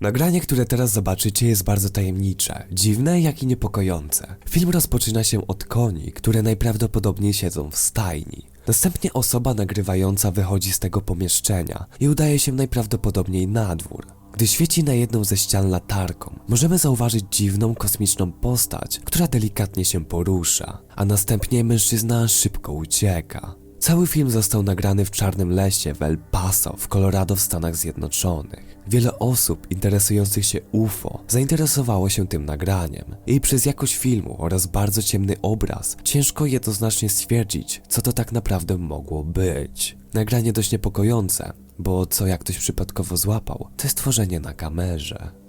Nagranie, które teraz zobaczycie jest bardzo tajemnicze, dziwne jak i niepokojące. Film rozpoczyna się od koni, które najprawdopodobniej siedzą w stajni. Następnie osoba nagrywająca wychodzi z tego pomieszczenia i udaje się najprawdopodobniej na dwór. Gdy świeci na jedną ze ścian latarką, możemy zauważyć dziwną kosmiczną postać, która delikatnie się porusza, a następnie mężczyzna szybko ucieka. Cały film został nagrany w czarnym lesie w El Paso w Colorado w Stanach Zjednoczonych. Wiele osób interesujących się UFO zainteresowało się tym nagraniem i przez jakość filmu oraz bardzo ciemny obraz ciężko jednoznacznie stwierdzić, co to tak naprawdę mogło być. Nagranie dość niepokojące, bo co jak ktoś przypadkowo złapał, to jest tworzenie na kamerze.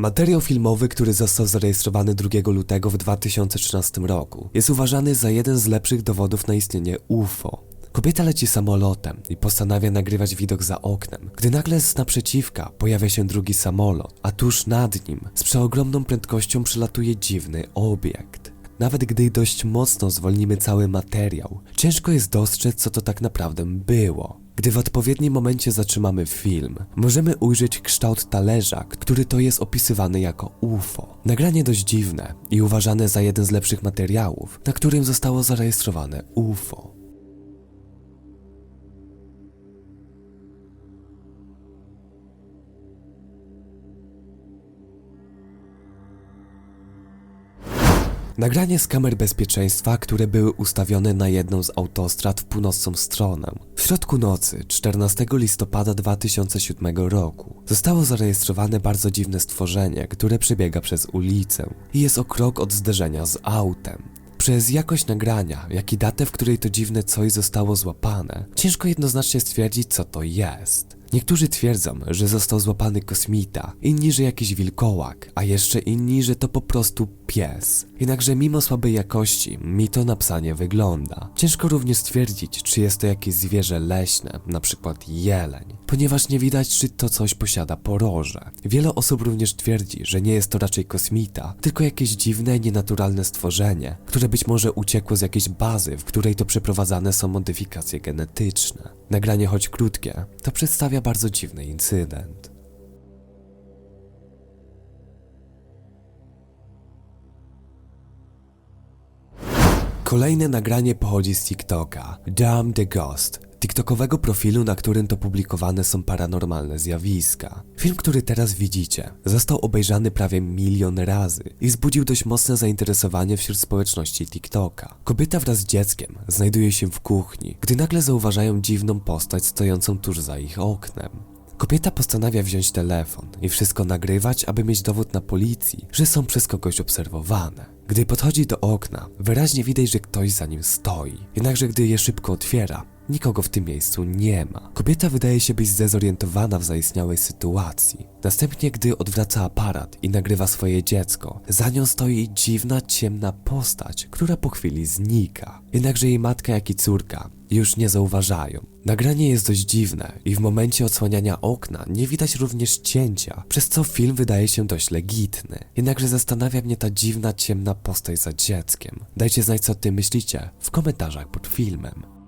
Materiał filmowy, który został zarejestrowany 2 lutego w 2013 roku, jest uważany za jeden z lepszych dowodów na istnienie UFO. Kobieta leci samolotem i postanawia nagrywać widok za oknem, gdy nagle z naprzeciwka pojawia się drugi samolot, a tuż nad nim z przeogromną prędkością przelatuje dziwny obiekt. Nawet gdy dość mocno zwolnimy cały materiał, ciężko jest dostrzec, co to tak naprawdę było. Gdy w odpowiednim momencie zatrzymamy film, możemy ujrzeć kształt talerza, który to jest opisywany jako UFO. Nagranie dość dziwne i uważane za jeden z lepszych materiałów, na którym zostało zarejestrowane UFO. Nagranie z kamer bezpieczeństwa, które były ustawione na jedną z autostrad w północną stronę. W środku nocy, 14 listopada 2007 roku, zostało zarejestrowane bardzo dziwne stworzenie, które przebiega przez ulicę i jest o krok od zderzenia z autem. Przez jakość nagrania, jak i datę, w której to dziwne coś zostało złapane, ciężko jednoznacznie stwierdzić, co to jest. Niektórzy twierdzą, że został złapany kosmita, inni, że jakiś wilkołak, a jeszcze inni, że to po prostu pies. Jednakże mimo słabej jakości, mi to na psa nie wygląda. Ciężko również stwierdzić, czy jest to jakieś zwierzę leśne, na przykład jeleń, ponieważ nie widać, czy to coś posiada poroże. Wiele osób również twierdzi, że nie jest to raczej kosmita, tylko jakieś dziwne, nienaturalne stworzenie, które być może uciekło z jakiejś bazy, w której to przeprowadzane są modyfikacje genetyczne. Nagranie choć krótkie, to przedstawia bardzo dziwny incydent. Kolejne nagranie pochodzi z TikToka. Damn the Ghost. TikTokowego profilu, na którym to publikowane są paranormalne zjawiska. Film, który teraz widzicie, został obejrzany prawie milion razy i wzbudził dość mocne zainteresowanie wśród społeczności TikToka. Kobieta wraz z dzieckiem znajduje się w kuchni, gdy nagle zauważają dziwną postać stojącą tuż za ich oknem. Kobieta postanawia wziąć telefon i wszystko nagrywać, aby mieć dowód na policji, że są przez kogoś obserwowane. Gdy podchodzi do okna, wyraźnie widać, że ktoś za nim stoi. Jednakże gdy je szybko otwiera, nikogo w tym miejscu nie ma. Kobieta wydaje się być zdezorientowana w zaistniałej sytuacji. Następnie, gdy odwraca aparat i nagrywa swoje dziecko, za nią stoi dziwna, ciemna postać, która po chwili znika. Jednakże jej matka, jak i córka już nie zauważają. Nagranie jest dość dziwne i w momencie odsłaniania okna nie widać również cięcia, przez co film wydaje się dość legitny. Jednakże zastanawia mnie ta dziwna, ciemna postać za dzieckiem. Dajcie znać co o tym myślicie w komentarzach pod filmem.